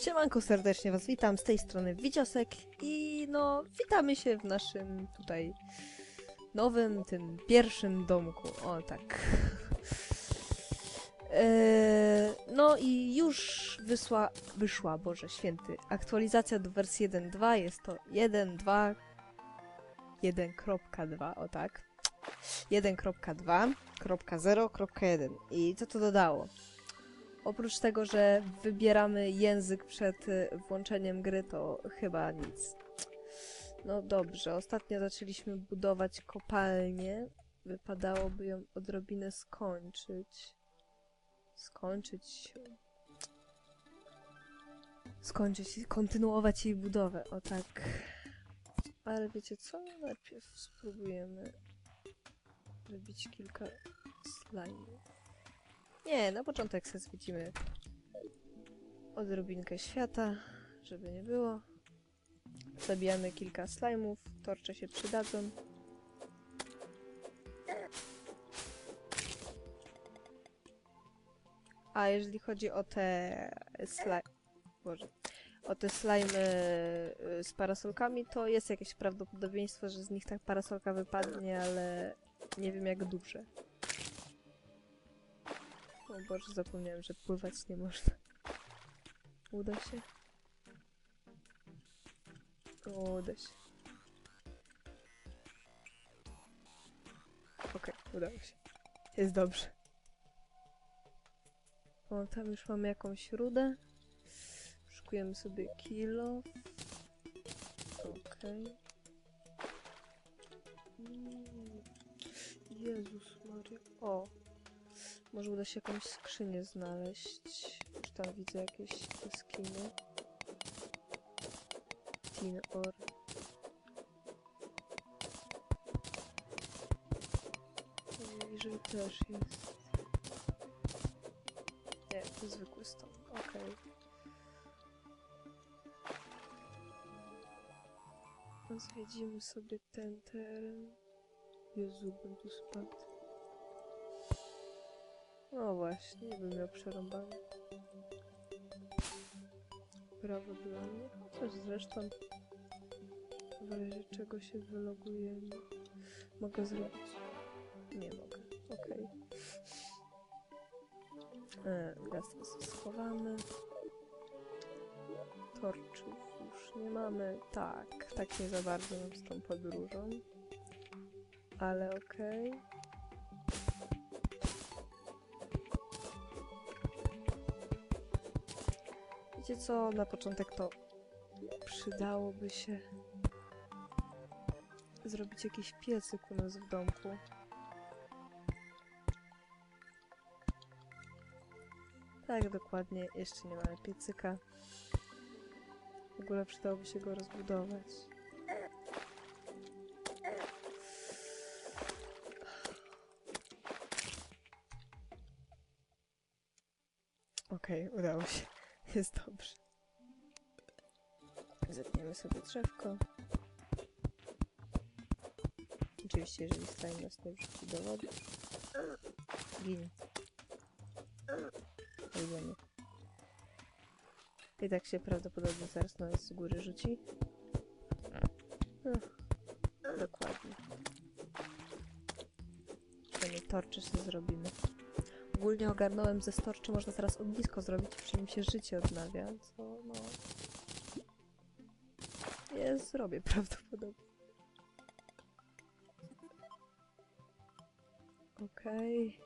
Siemanko, serdecznie Was witam, z tej strony Wiciosek i no, witamy się w naszym tutaj nowym, tym pierwszym domku, o tak. Eee, no i już wysła, wyszła, Boże Święty, aktualizacja do wersji 1.2, jest to 1.2, 1.2, o tak. 1.2.0.1 i co to dodało? Oprócz tego, że wybieramy język przed y, włączeniem gry, to chyba nic. No dobrze, ostatnio zaczęliśmy budować kopalnię. Wypadałoby ją odrobinę skończyć. Skończyć. Skończyć, kontynuować jej budowę, o tak. Ale wiecie co? Najpierw spróbujemy wybić kilka slajmów. Nie, na początek sobie zwiedzimy odrobinkę świata, żeby nie było. Zabijamy kilka slajmów, torcze się przydadzą. A jeżeli chodzi o te slajmy... Boże. O te slajmy y, z parasolkami, to jest jakieś prawdopodobieństwo, że z nich ta parasolka wypadnie, ale nie wiem jak duże. O Boże, zapomniałem, że pływać nie można. Uda się? Uda się. Okej, udało się. Jest dobrze. O, tam już mamy jakąś rudę. Szukujemy sobie kilo. Okej. Mm. Jezus Maria. O, może uda się jakąś skrzynię znaleźć. Już tam widzę jakieś jaskiny. Tin or. Bliżej też jest. Nie, to zwykły stąd. Okej. Zwiedzimy sobie ten teren. Jezu, bym tu spadł. No właśnie, nie bym miał przerąbane. Brawo dla mnie. Chociaż zresztą w razie czego się wylogujemy. Mogę zrobić? Nie mogę. Okej. E, Gaz schowamy. Torczów już nie mamy. Tak, tak nie za bardzo mam z tą podróżą. Ale okej. Wiecie co, na początek to przydałoby się zrobić jakiś piecyk u nas w domku. Tak, dokładnie, jeszcze nie mamy piecyka. W ogóle przydałoby się go rozbudować. Okej, udało się. Jest dobrze. Zetniemy sobie drzewko. Oczywiście, jeżeli slime nas nie wrzuci do wody. Gin. Idziemy. I tak się prawdopodobnie zaraz nas z góry rzuci. No, dokładnie. Przynajmniej torczy sobie zrobimy. Ogólnie ogarnąłem ze storczy, można teraz ognisko zrobić, przy nim się życie odnawia, co no... Nie zrobię prawdopodobnie. Okej.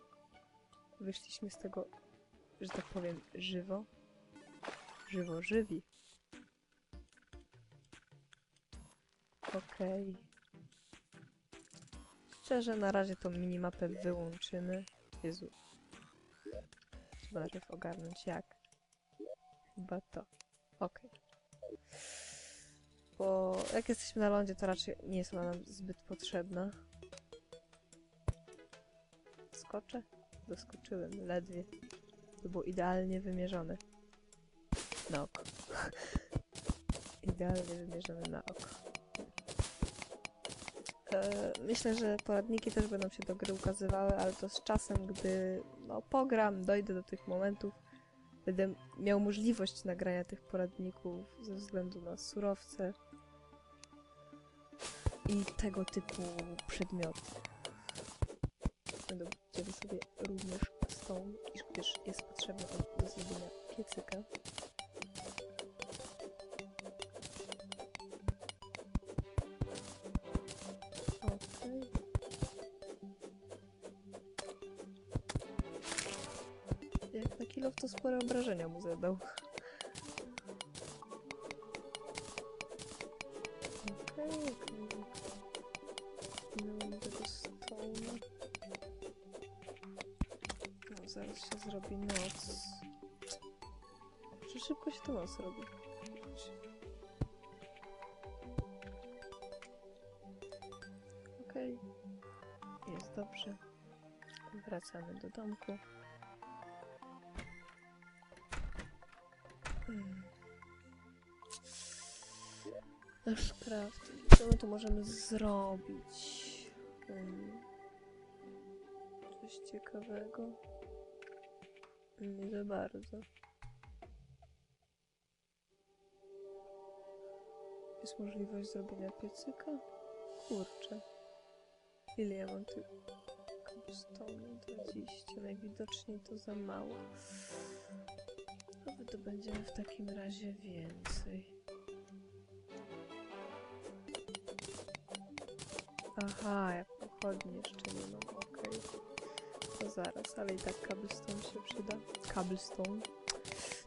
Wyszliśmy z tego, że tak powiem, żywo. Żywo żywi. Okej. Szczerze, na razie tą minimapę wyłączymy. Jezu. Trzeba najpierw ogarnąć jak. Chyba to. Okej. Bo jak jesteśmy na lądzie, to raczej nie jest ona nam zbyt potrzebna. Skoczę? Doskoczyłem, ledwie. To było idealnie wymierzone. Na oko. idealnie wymierzone na oko. E, myślę, że poradniki też będą się do gry ukazywały, ale to z czasem, gdy no, pogram, dojdę do tych momentów, będę miał możliwość nagrania tych poradników ze względu na surowce i tego typu przedmioty. Będziemy sobie również stone, gdyż jest potrzebny on do zrobienia piecyka. Spore obrażenia mu zadał. Okej, tego stone'a. No, zaraz się zrobi noc. Czy szybko się to noc robi? Okej. Jest dobrze. Wracamy do domku. Co my tu możemy zrobić? Hmm. Coś ciekawego? Nie za bardzo. Jest możliwość zrobienia piecyka? Kurczę. Ile ja mam tych cobblestone? 20. Najwidoczniej to za mało. No to będziemy w takim razie więcej. Aha, jak pochodnie jeszcze nie mam, okej. To zaraz, ale i tak cobblestone się przyda. Cobblestone.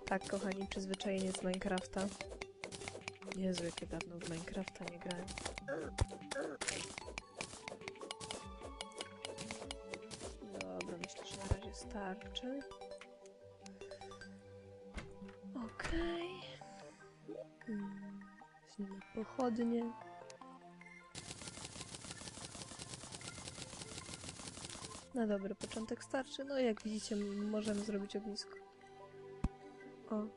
Tak, kochani, przyzwyczajenie z Minecrafta. Jezu, jakie dawno w Minecrafta nie grałem. Dobra, myślę, że na razie starczy. Okej. Hmm, Weźmiemy pochodnie. Na dobry początek starczy. No jak widzicie, możemy zrobić ognisko. O.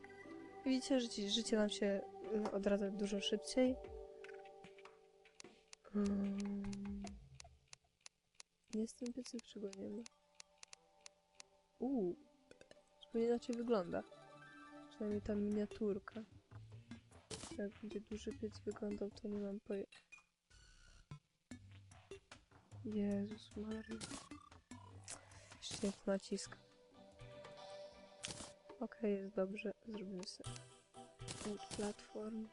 Widzicie, życie, życie nam się y, odradza dużo szybciej. Mm. Jest ten piecyk, czy go nie ma? Uuu. Zupełnie inaczej wygląda. Przynajmniej ta miniaturka. Jak będzie duży piec wyglądał, to nie mam pojęcia. Jezus Maria. To nacisk. Okej, jest dobrze. Zrobimy sobie wood platform.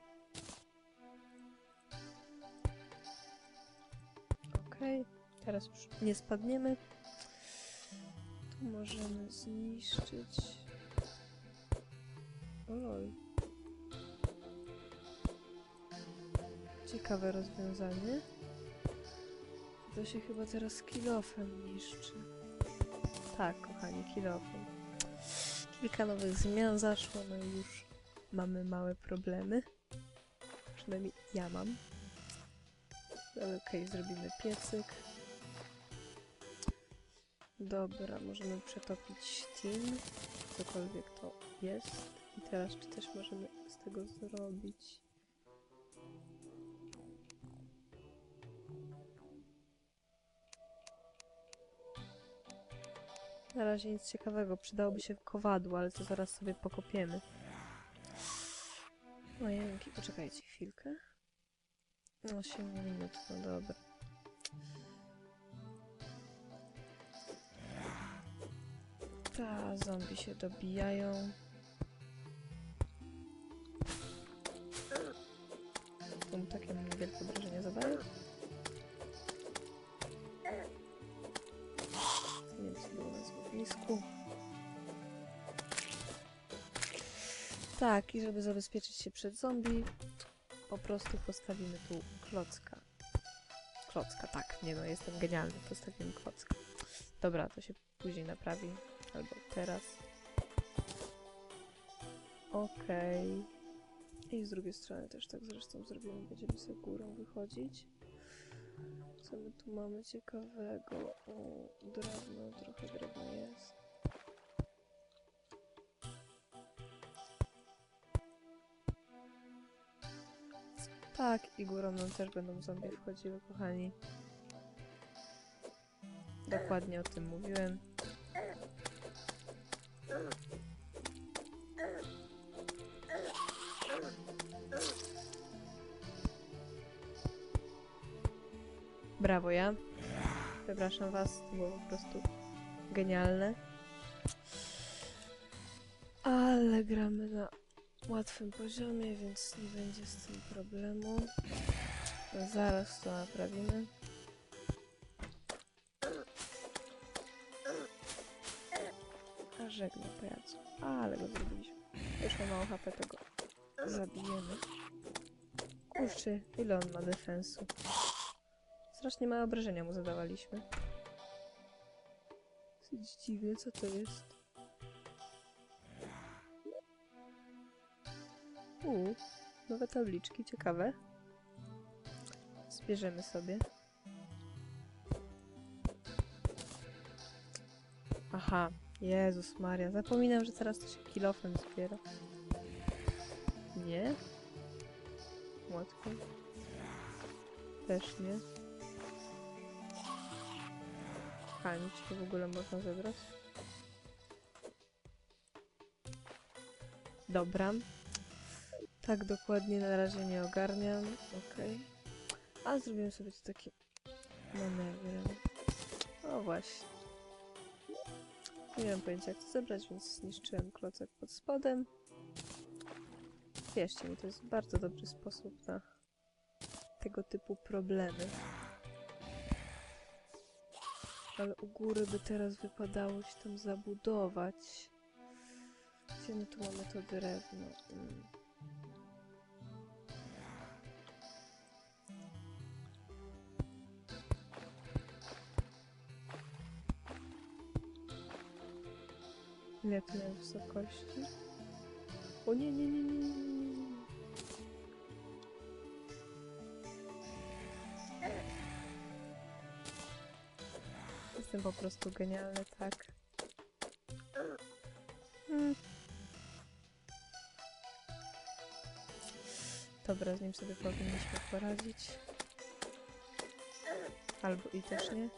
Okej, teraz już nie spadniemy. Tu możemy zniszczyć. Oj. Ciekawe rozwiązanie. To się chyba teraz kilofem niszczy. Tak, kochani. Kilka nowych zmian zaszło, no i już mamy małe problemy. Przynajmniej ja mam. Okej, zrobimy piecyk. Dobra, możemy przetopić tin, cokolwiek to jest. I teraz czy też możemy z tego zrobić? Na razie nic ciekawego. Przydałoby się kowadło, ale to zaraz sobie pokopiemy. Ojejki, poczekajcie chwilkę. 8 minut, no dobra. Ta, zombie się dobijają. Tak, i żeby zabezpieczyć się przed zombie, po prostu postawimy tu klocka. Klocka, tak, nie no, jestem genialny, postawimy klocka. Dobra, to się później naprawi, albo teraz. Okej. I z drugiej strony też tak zresztą zrobimy, będziemy sobie górą wychodzić. Co my tu mamy ciekawego? O, drewno, trochę drewna jest. Tak, i górą nam też będą zombie wchodziły, kochani. Dokładnie o tym mówiłem. Brawo, ja. Przepraszam was, to było po prostu genialne. Ale gramy na łatwym poziomie, więc nie będzie z tym problemu. Zaraz to naprawimy. A żegnam pajacu. Ale go zrobiliśmy. Już ma mało HP, to go zabijemy. Kurczę, ile on ma defensu? Strasznie małe obrażenia mu zadawaliśmy. Dziwne, co to jest? Uuu, nowe tabliczki, ciekawe. Zbierzemy sobie. Aha, Jezus Maria, zapominam, że teraz to się kilofem zbiera. Nie? Młotkiem? Też nie. A, nic w ogóle można zebrać. Dobra. Tak dokładnie na razie nie ogarniam. Okej. A zrobiłem sobie tu taki manewr. O właśnie. Nie miałem pojęcia jak to zebrać, więc zniszczyłem klocek pod spodem. Wierzcie mi, to jest bardzo dobry sposób na tego typu problemy. Ale u góry by teraz wypadało się tam zabudować. Gdzie my tu mamy to drewno? Mm. Ile tu wysokości? O nie, nie, nie, nie, nie, nie. Jestem po prostu genialny, tak. Hmm. Dobra, z nim sobie powinniśmy poradzić. Albo i też nie.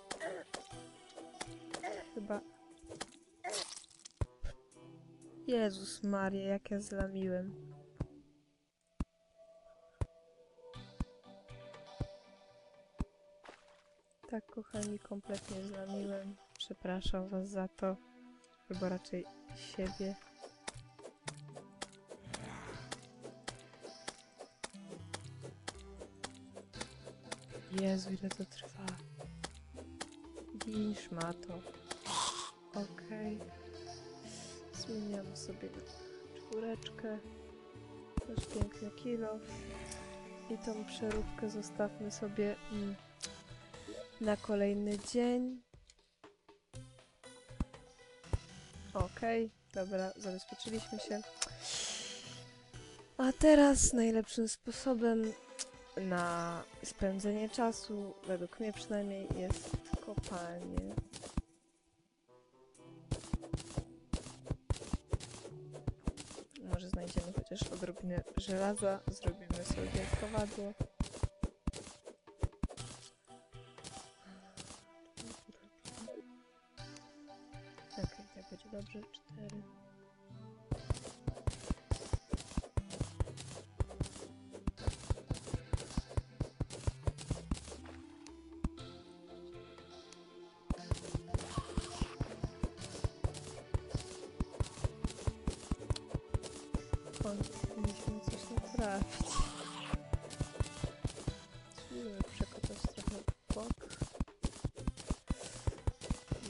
Chyba. Jezus Maria, jak ja zlamiłem. Tak, kochani, kompletnie zlamiłem. Przepraszam was za to. Albo raczej siebie. Jezu, ile to trwa. Gin szmato. Okej. Zmieniamy sobie czwóreczkę. Też piękny kilof. I tą przeróbkę zostawmy sobie mm, na kolejny dzień. Okej, dobra, zabezpieczyliśmy się. A teraz najlepszym sposobem na spędzenie czasu, według mnie przynajmniej, jest kopanie. Odrobinę żelaza, zrobimy sobie kowadło. Okej, tak będzie dobrze. Cztery. Powinniśmy naprawić. Spróbujmy przekopać trochę bok.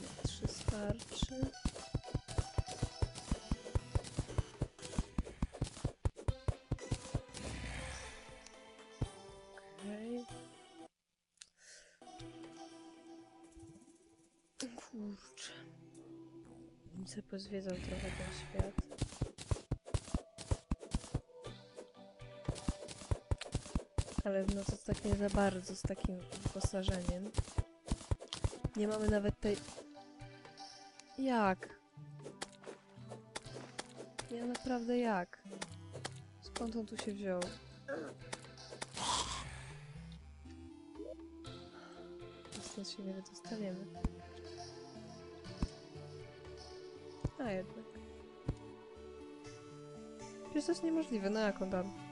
Na trzy starczy. Okej. Kurczę. Bym sobie pozwiedzał trochę ten świat. Ale no to tak nie za bardzo z takim wyposażeniem. Nie mamy nawet tej... Jak? Ja naprawdę jak? Skąd on tu się wziął? Stąd się nie wydostaniemy. A jednak. Przecież to jest niemożliwe, no jak on tam?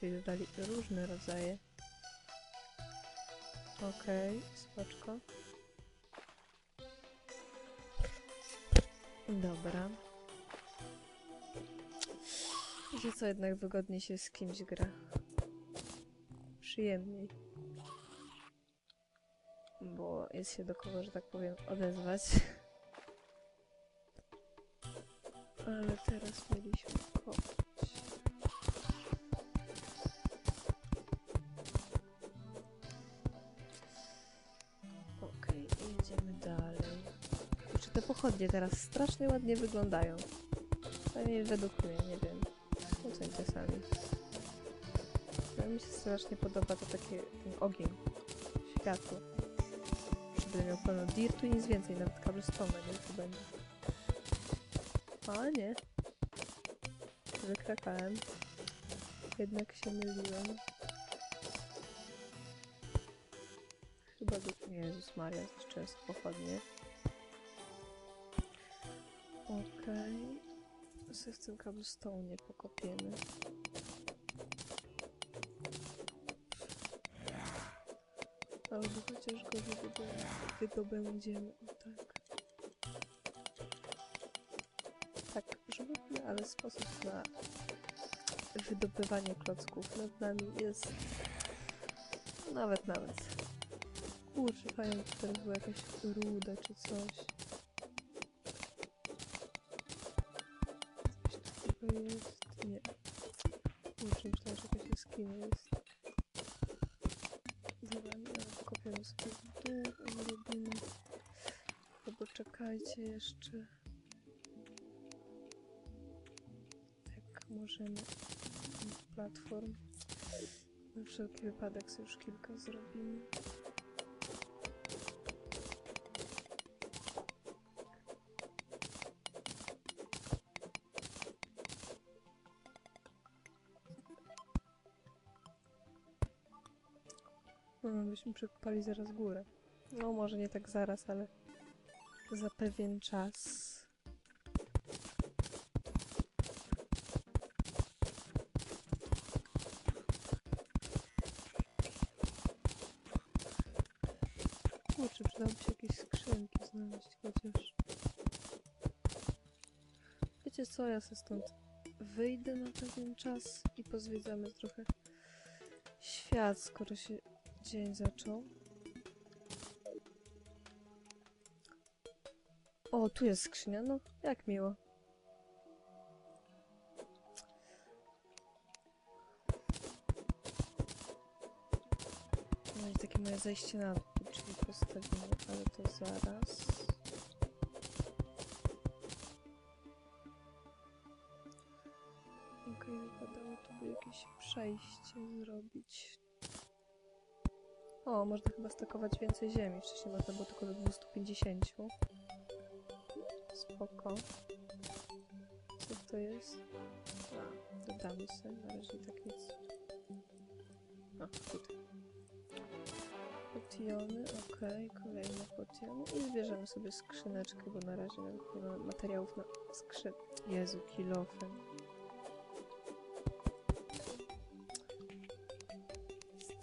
Czyli dodali różne rodzaje. Okej, spoczko. Dobra. Wiecie co, jednak wygodniej się z kimś gra. Przyjemniej. Bo jest się do kogo, że tak powiem, odezwać. Ale teraz mieliśmy kopać. Te pochodnie teraz strasznie ładnie wyglądają. Przynajmniej według mnie, nie wiem. Ocencie sami. No, mi się strasznie podoba to takie, ten ogień, światło. Będę miał pełno dirtu i nic więcej, nawet cobblestone'a nie to będzie. A nie. Wykrakałem. Jednak się myliłem. Chyba do... Jezus Maria, jeszcze jest pochodnie. Okej. Okay. w tym cobblestone pokopiemy. Albo chociaż go wydobę- wydobędziemy. Tak. Tak, żmudny, ale sposób na wydobywanie klocków nad nami jest nawet, nawet. Kurczę, fajnie, czy teraz była jakaś ruda czy coś. Jest. Nie. Kurczę, myślałam, że jakaś jaskinia jest. Dobra, nie, sobie w dół, odrobinę. Albo czekajcie jeszcze. Tak, możemy platform. Na wszelki wypadek sobie już kilka zrobimy. Byśmy przekopali zaraz górę. No, może nie tak zaraz, ale za pewien czas. Kurczę, przydałoby się jakieś skrzynki znaleźć chociaż. Wiecie co, ja se stąd wyjdę na pewien czas i pozwiedzamy trochę świat, skoro się dzień zaczął. O, tu jest skrzynia, no, jak miło. No i takie moje zejście na dół, czyli postawimy, ale to zaraz. Okej, wypadało tu by jakieś przejście zrobić. O, można chyba stakować więcej ziemi. Wcześniej można było tylko do 250. Spoko. Co to jest? A, dodamy sobie, na razie tak nic. A, tutaj. Potiony, okej, kolejne potiony i zbierzemy sobie skrzyneczkę, bo na razie nawet nie mamy materiałów na skrzyn... Jezu, kilofem.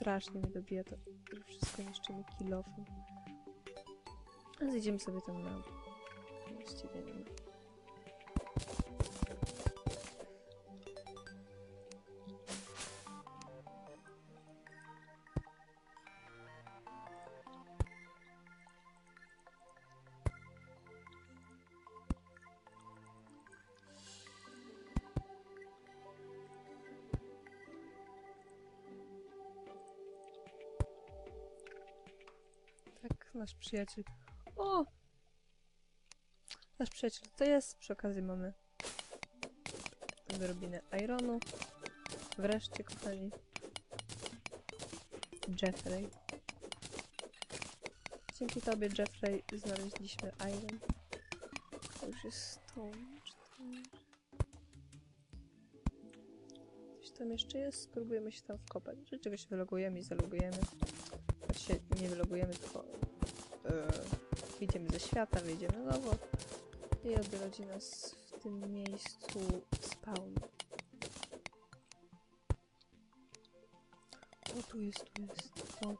Strasznie mi dobija to, wszystko niszczymy kilofem. A zjedziemy sobie tam na... Właściwie nie nasz przyjaciel. O! Nasz przyjaciel to jest. Przy okazji mamy wyrobinę ironu. Wreszcie, kochani. Jeffrey. Dzięki tobie, Jeffrey, znaleźliśmy iron. To już jest stone. Coś tam jeszcze jest? Spróbujemy się tam wkopać. Czy czegoś wylogujemy i zalogujemy. Choć się nie wylogujemy, tylko wyjdziemy ze świata, wyjdziemy nowo i odrodzi nas w tym miejscu spawn. tu jest, tu jest. Okej.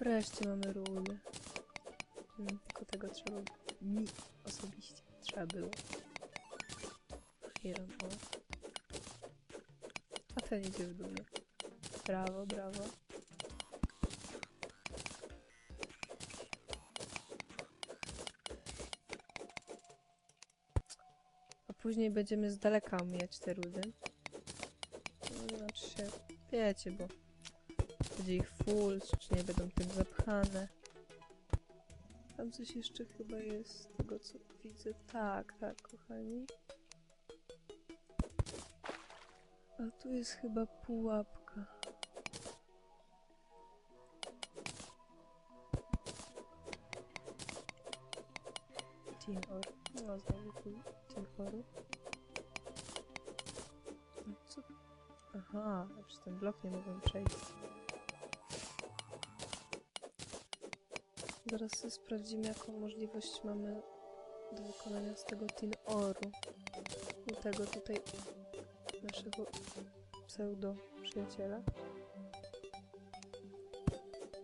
Wreszcie mamy rulę. Hmm, tylko tego trzeba mi osobiście trzeba było. Iron. A ten idzie w dół. Brawo, brawo. Później będziemy z daleka omijać te rudy. No, znaczy się, wiecie, bo będzie ich full, czy nie będą tym zapchane. Tam coś jeszcze chyba jest, z tego co widzę. Tak, tak, kochani. A tu jest chyba pułapka. No co? Aha, przez ten blok nie mogłem przejść. Zaraz sprawdzimy, jaką możliwość mamy do wykonania z tego Tin Oru. I tego tutaj naszego pseudo przyjaciela.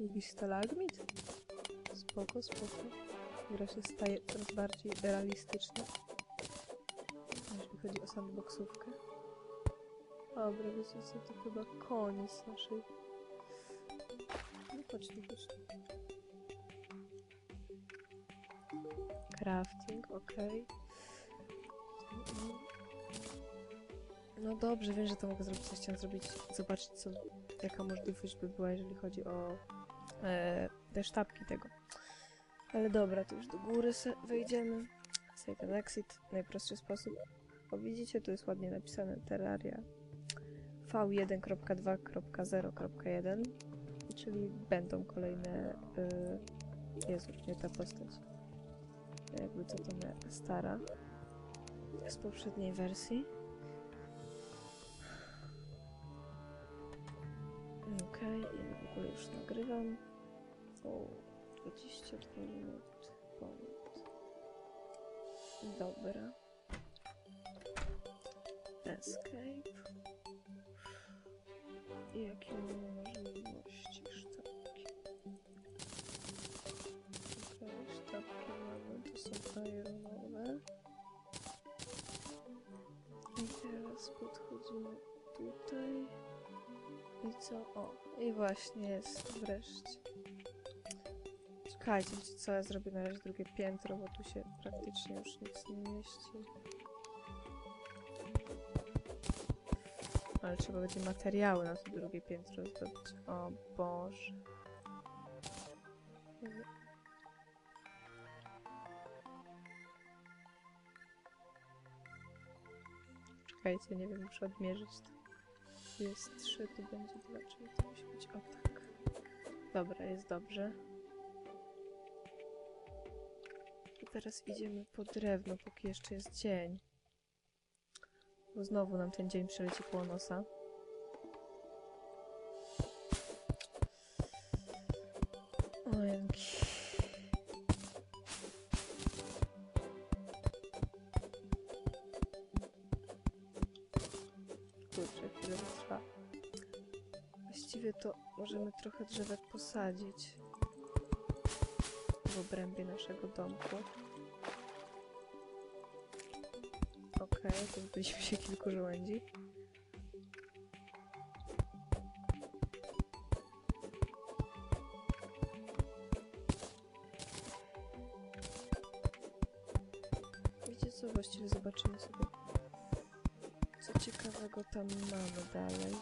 Jakiś stalagmit? Spoko, spoko. Gra się staje coraz bardziej realistyczna. Chodzi o sandboxówkę. Dobra, wiecie co, to chyba koniec naszej... No chodź tu, chodź tu. Crafting, okej. No dobrze, wiem, że to mogę zrobić, coś chciałam zrobić, zobaczyć co, jaka możliwość by była, jeżeli chodzi o e, te sztabki tego. Ale dobra, to już do góry wejdziemy. Save and exit, najprostszy sposób. O widzicie, tu jest ładnie napisane Terraria. V1.2.0.1 czyli będą kolejne y, Jezu, nie ta postać. Jakby co to moja stara. Z poprzedniej wersji. Okej, okay, w ogóle już nagrywam. O 22 minut dobra escape i jakie mamy możliwości sztabki okej, sztabki mamy, to są ironowe i teraz podchodzimy tutaj i co? O, i właśnie jest wreszcie. Czekajcie, co? Ja zrobię na razie drugie piętro, bo tu się praktycznie już nic nie mieści. Ale trzeba będzie materiały na to drugie piętro zdobyć. O Boże. Czekajcie, nie wiem, muszę odmierzyć to. Jest 3, tu będzie 2, czyli to musi być o tak. Dobra, jest dobrze. I teraz idziemy po drewno, póki jeszcze jest dzień. Znowu nam ten dzień przeleci koło nosa. Właściwie to możemy trochę drzewek posadzić w obrębie naszego domku. Okej, pozbyliśmy się kilku żołędzi. Wiecie co? Właściwie zobaczymy sobie, co ciekawego tam mamy dalej.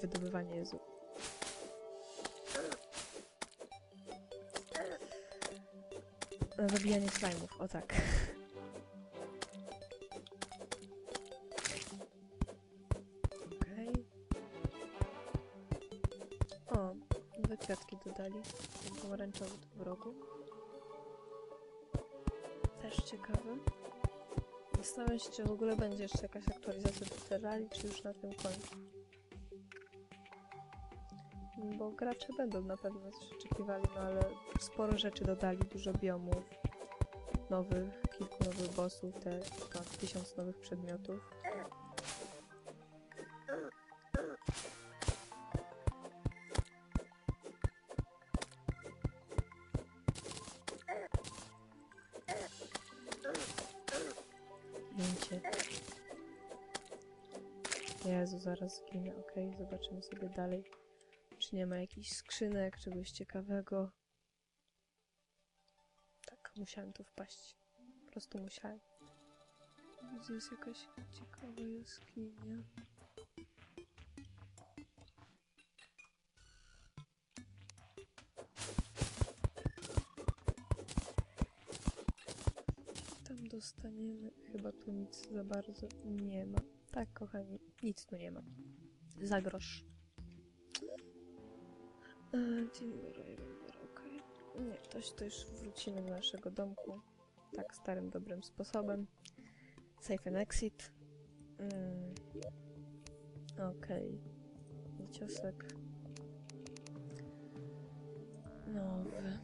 Wydobywanie Jezu. Na zabijanie slajmów, o tak. O, nowe kwiatki dodali. Pomarańczowy w rogu. Też ciekawe. Zastanawiam się, czy w ogóle będzie jeszcze jakaś aktualizacja do Terrarii, czy już na tym końcu. Bo gracze będą na pewno coś oczekiwali, no ale sporo rzeczy dodali, dużo biomów nowych, kilku nowych bossów, te ponad tysiąc nowych przedmiotów. Jezu, zaraz zginę. Okej, zobaczymy sobie dalej. Czy nie ma jakichś skrzynek, czegoś ciekawego. Tak, musiałem tu wpaść. Po prostu musiałem. Gdzie jest jakaś ciekawa jaskinia? Tam dostaniemy. Chyba tu nic za bardzo nie ma. Tak, kochani, nic tu nie ma. Za grosz. E, Timber, Ironbar, okej. Nie, to, to już wrócimy do naszego domku. Tak, starym, dobrym sposobem. Safe and exit. Mm. Okej. Okay. Ciosek. Nowy.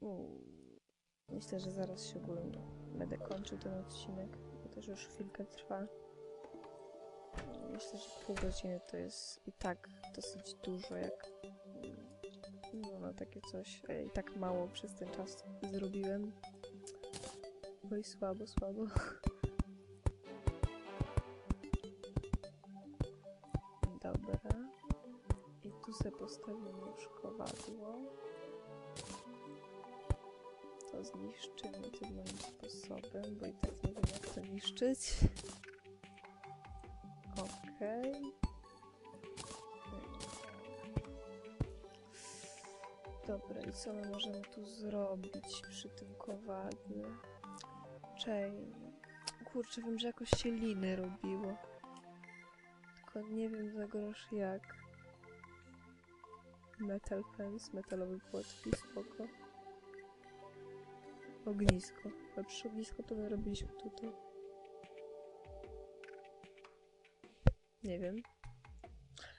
Uuu. Myślę, że zaraz się ogólnie będę kończył ten odcinek, bo też już chwilkę trwa. Myślę, że pół godziny to jest i tak dosyć dużo, jak no, na takie coś. I tak mało przez ten czas zrobiłem. I słabo, słabo. Dobra. I tu sobie postawimy już kowadło. To zniszczymy tym moim sposobem, bo i tak nie wiem jak to niszczyć. Okej. Dobra, i co my możemy tu zrobić przy tym kowadle? Chain. Kurczę, wiem, że jakoś się liny robiło. Tylko nie wiem za grosz jak. Metal fence, metalowy płotki, spoko. Ognisko. A przy ognisko to my robiliśmy tutaj. Nie wiem.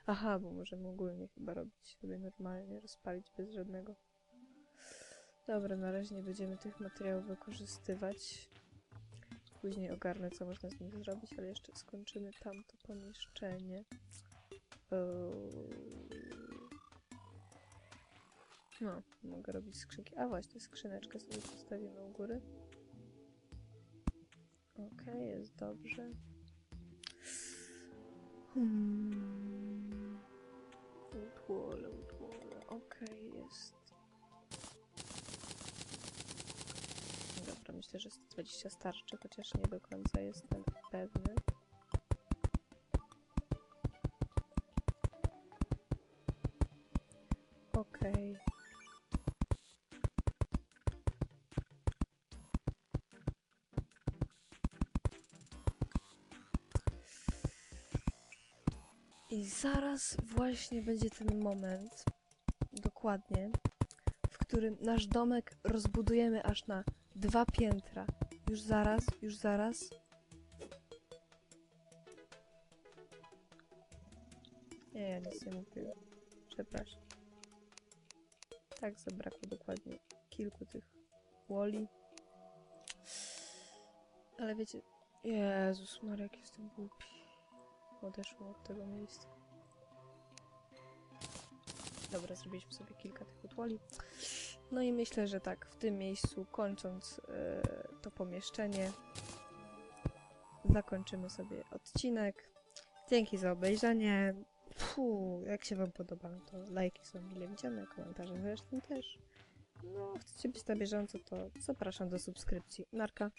Aha, bo możemy ogólnie chyba robić sobie normalnie, rozpalić bez żadnego. Dobra, na razie nie będziemy tych materiałów wykorzystywać. Później ogarnę, co można z nich zrobić, ale jeszcze skończymy tamto pomieszczenie. Eee, No, mogę robić skrzynki. A właśnie, skrzyneczkę sobie postawimy u góry. Okej, jest dobrze. Hmm. Utwole, utwole. Okej, jest. Dobra, myślę, że 120 starczy, chociaż nie do końca jestem pewny. I zaraz właśnie będzie ten moment, dokładnie, w którym nasz domek rozbudujemy aż na dwa piętra. Już zaraz, już zaraz. Nie, ja nic nie. Przepraszam. Tak, zabrakło dokładnie kilku tych woli. Ale wiecie... Jezus Maria, jak jestem głupi odeszło od tego miejsca. Dobra, zrobiliśmy sobie kilka tych utwoli. No i myślę, że tak, w tym miejscu, kończąc e, to pomieszczenie, zakończymy sobie odcinek. Dzięki za obejrzenie. Puh, jak się Wam podoba, no to lajki są mile widziane, komentarze zresztą też. No, chcecie być na bieżąco, to zapraszam do subskrypcji. Narka.